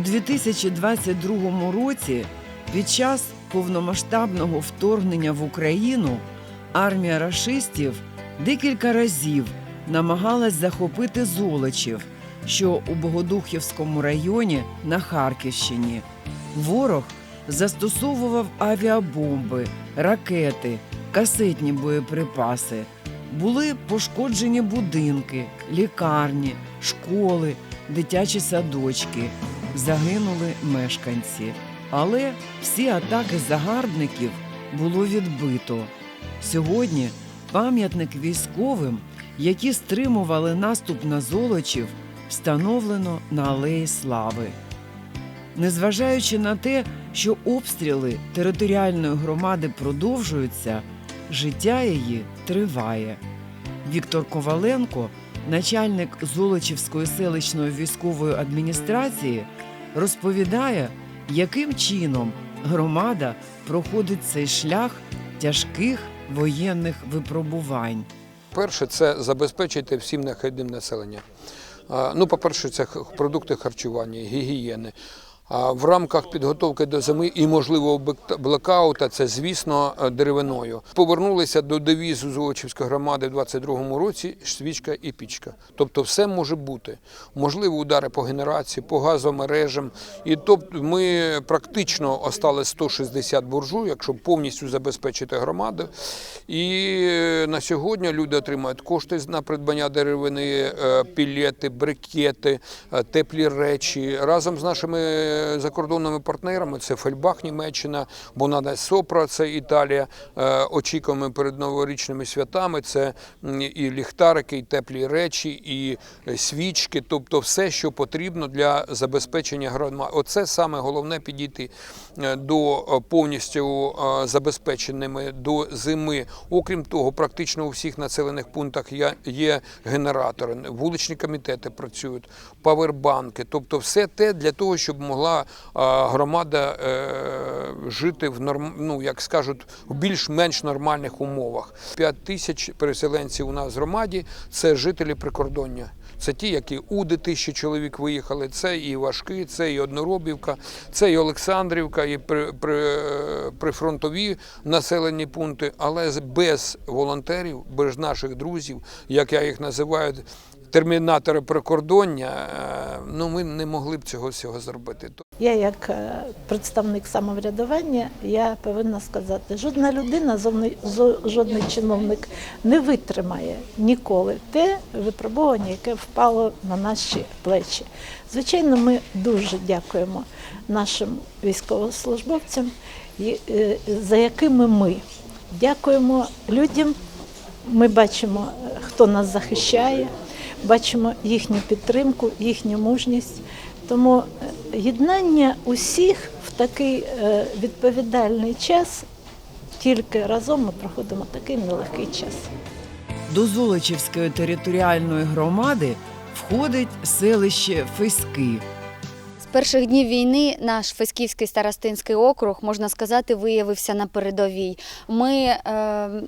У 2022 році, під час повномасштабного вторгнення в Україну, армія рашистів декілька разів намагалась захопити Золочів, що у Богодухівському районі на Харківщині. Ворог застосовував авіабомби, ракети, касетні боєприпаси. Були пошкоджені будинки, лікарні, школи, дитячі садочки. Загинули мешканці. Але всі атаки загарбників було відбито. Сьогодні пам'ятник військовим, які стримували наступ на Золочів, встановлено на Алеї Слави. Незважаючи на те, що обстріли територіальної громади продовжуються, життя її триває. Віктор Коваленко, начальник Золочівської селищної військової адміністрації, розповідає, яким чином громада проходить цей шлях тяжких воєнних випробувань. Перше, це забезпечити всім необхідним населення. Ну, по-перше, це продукти харчування, гігієни. В рамках підготовки до зими і можливого блекаута це, звісно, е, деревиною. Повернулися до девізу Золочівської громади в 22-му році свічка і пічка. Тобто все може бути. Можливо, удари по генерації, по газомережам. І тобто ми практично остали 160 буржуй, якщо повністю забезпечити громаду. І е, на сьогодні люди отримають кошти на придбання деревини, е, пілети, брикети, теплі речі. Разом з нашими закордонними партнерами це Фельбах, Німеччина, Бонада Сопра, це Італія. Е, Очікуємо перед новорічними святами. Це і ліхтарики, і теплі речі, і е, свічки, тобто все, що потрібно для забезпечення громади. Оце саме головне підійти е, до повністю забезпеченими до зими. Окрім того, практично у всіх населених пунктах є генератори, вуличні комітети працюють, павербанки, тобто все те для того, щоб могла е, громада е, жити в норм, ну, як скажуть, в більш-менш нормальних умовах. 5 тисяч переселенців у нас в громаді це жителі прикордоння. Це ті, які уди тисячі чоловік виїхали. Це і Важки, це і Одноробівка, це і Олександрівка, і при, при, прифронтові населені пункти. Але без волонтерів, без наших друзів, як я їх називаю, термінатори прикордоння, е, ну ми не могли б цього всього зробити. Я, як е, представник самоврядування, я повинна сказати, жодна людина, жодний чиновник не витримає ніколи те випробування, яке впало на наші плечі. Звичайно, ми дуже дякуємо нашим військовослужбовцям, е, за якими ми дякуємо людям. Ми бачимо, хто нас захищає, бачимо їхню підтримку, їхню мужність. Тому е, єднання усіх в такий е, відповідальний час, тільки разом ми проходимо такий нелегкий час. До Золочівської територіальної громади входить селище Феськи. Перших днів війни наш Фесківський старостинський округ, можна сказати, виявився на передовій. Ми, е,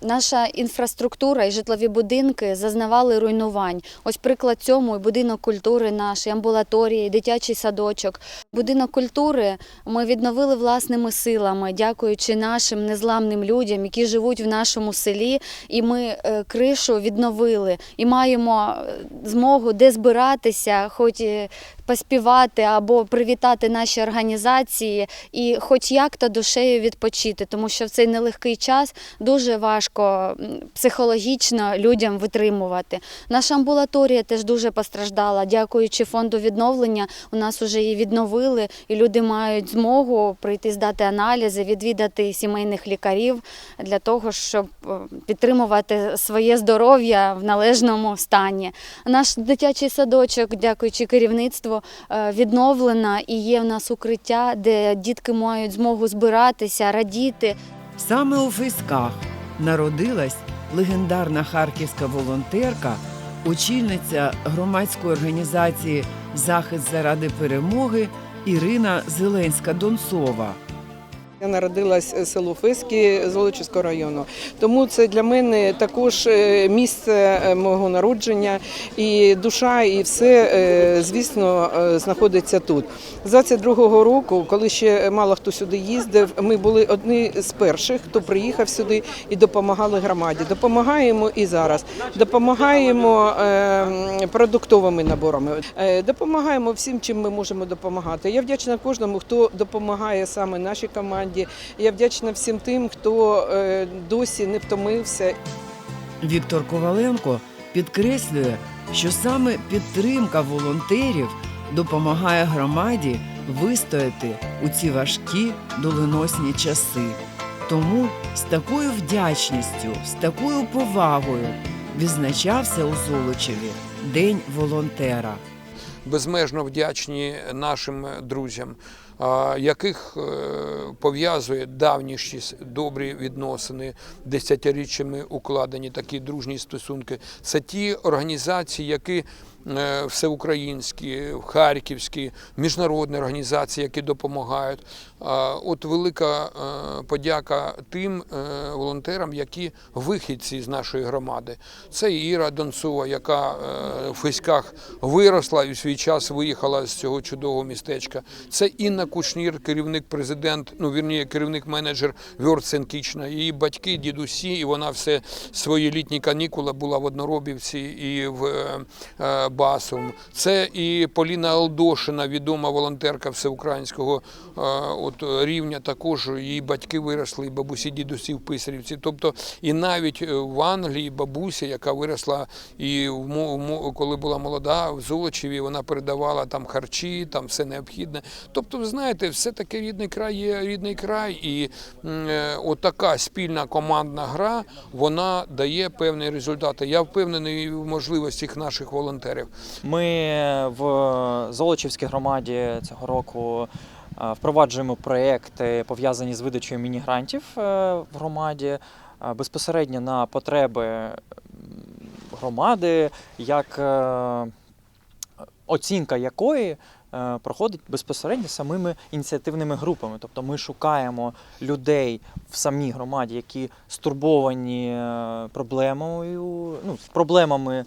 наша інфраструктура і житлові будинки зазнавали руйнувань. Ось приклад цьому і будинок культури наш, і амбулаторії, і дитячий садочок. Будинок культури ми відновили власними силами, дякуючи нашим незламним людям, які живуть в нашому селі. І ми е, кришу відновили і маємо е, змогу де збиратися, хоч і поспівати або привітати наші організації і хоч як-то душею відпочити, тому що в цей нелегкий час дуже важко психологічно людям витримувати. Наша амбулаторія теж дуже постраждала. Дякуючи фонду відновлення, у нас вже її відновили, і люди мають змогу прийти здати аналізи, відвідати сімейних лікарів для того, щоб е, підтримувати своє здоров'я в належному стані. Наш дитячий садочок, дякуючи керівництву, е, відновлено і є в нас укриття, де дітки мають змогу збиратися, радіти. Саме у Фейсках народилась легендарна харківська волонтерка, очільниця громадської організації Захист заради перемоги Ірина Зеленська Донцова. Я народилась е, село Феськи Золочівського району. Тому це для мене також е, місце е, мого народження і душа, і все, звісно, знаходиться тут. З 22-го року, коли ще мало хто сюди їздив, ми були одні з перших, хто приїхав сюди і допомагали громаді. Допомагаємо і зараз. Допомагаємо продуктовими наборами. Допомагаємо всім, чим ми можемо допомагати. Я вдячна кожному, хто допомагає саме нашій команді. Я вдячна всім тим, хто е, досі не втомився Віктор Коваленко підкреслює, що саме підтримка волонтерів допомагає громаді вистояти у ці важкі доленосні часи. Тому з такою вдячністю, з такою повагою відзначався у Золочеві День волонтера. безмежно вдячні нашим друзям, яких е, пов'язує давніші добрі відносини, десятиріччями укладені такі дружні стосунки. Це ті організації, які всеукраїнські, харківські, міжнародні організації, які допомагають. От велика е, подяка тим е, волонтерам, які вихідці з нашої громади. Це Іра Донцова, яка е, в Феськах виросла і в свій час виїхала з цього чудового містечка. Це Інна Кушнір, керівник президент, ну вірніше, керівник менеджер Вьорд Сенкічна. Її батьки, дідусі, і вона все свої літні канікули була в Одноробівці і в е, Це і Поліна Алдошина, відома волонтерка всеукраїнського е, от, рівня. Також її батьки виросли, бабусі, дідусі в Писарівці. Тобто, і навіть е, в Англії бабуся, яка виросла і коли була молода, в Золочеві, вона передавала там харчі, там все необхідне. Тобто, ви знаєте, все таки рідний край є рідний край, і е, отака спільна командна гра вона дає певні результати. Я впевнений в можливостях наших волонтерів. Ми в Золочівській громаді цього року е, впроваджуємо проекти, пов'язані з видачею міні-грантів е, в громаді е, безпосередньо на потреби громади, як оцінка якої проходить безпосередньо самими ініціативними групами. Тобто ми шукаємо людей в самій громаді, які стурбовані проблемою, ну, проблемами,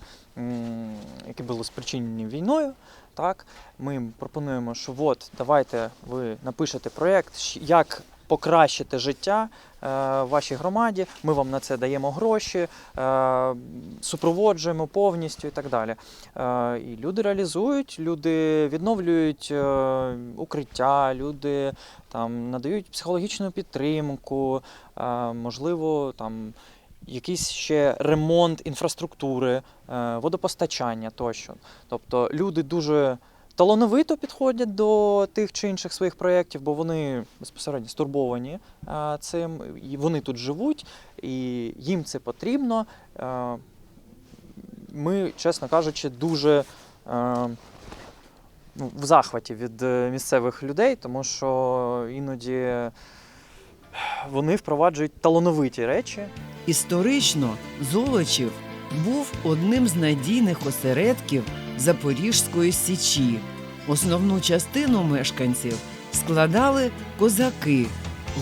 які були спричинені війною. Так, ми пропонуємо, що от давайте ви напишете проєкт, як покращити життя е, вашій громаді. Ми вам на це даємо гроші, е, супроводжуємо повністю і так далі. Е, і люди реалізують, люди відновлюють е, укриття, люди там надають психологічну підтримку, е, можливо, там якийсь ще ремонт інфраструктури, е, водопостачання тощо. Тобто люди дуже талановито підходять до тих чи інших своїх проєктів, бо вони безпосередньо стурбовані е, цим, і вони тут живуть, і їм це потрібно. Е, Ми, чесно кажучи, дуже ну, в захваті від місцевих людей, тому що іноді вони впроваджують талановиті речі. Історично Золочів був одним з надійних осередків Запорізької січі. Основну частину мешканців складали козаки,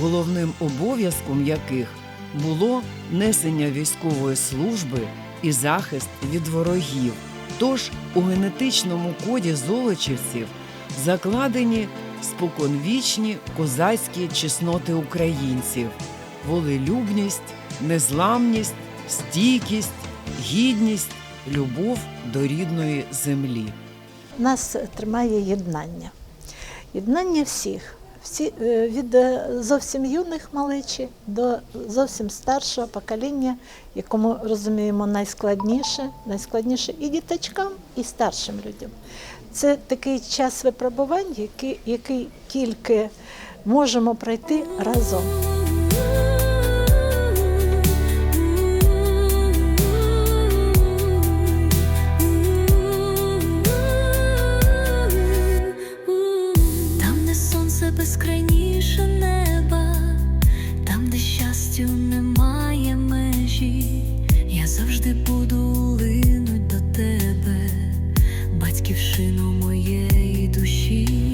головним обов'язком яких було несення військової служби і захист від ворогів. Тож у генетичному коді золочівців закладені споконвічні козацькі чесноти українців, волелюбність, незламність, стійкість, гідність, любов до рідної землі. Нас тримає єднання. Єднання всіх. Всі, е, від е, зовсім юних малечі до зовсім старшого покоління, якому розуміємо найскладніше, найскладніше і діточкам, і старшим людям. Це такий час випробувань, який, який тільки можемо пройти разом. батьківщину моєї душі.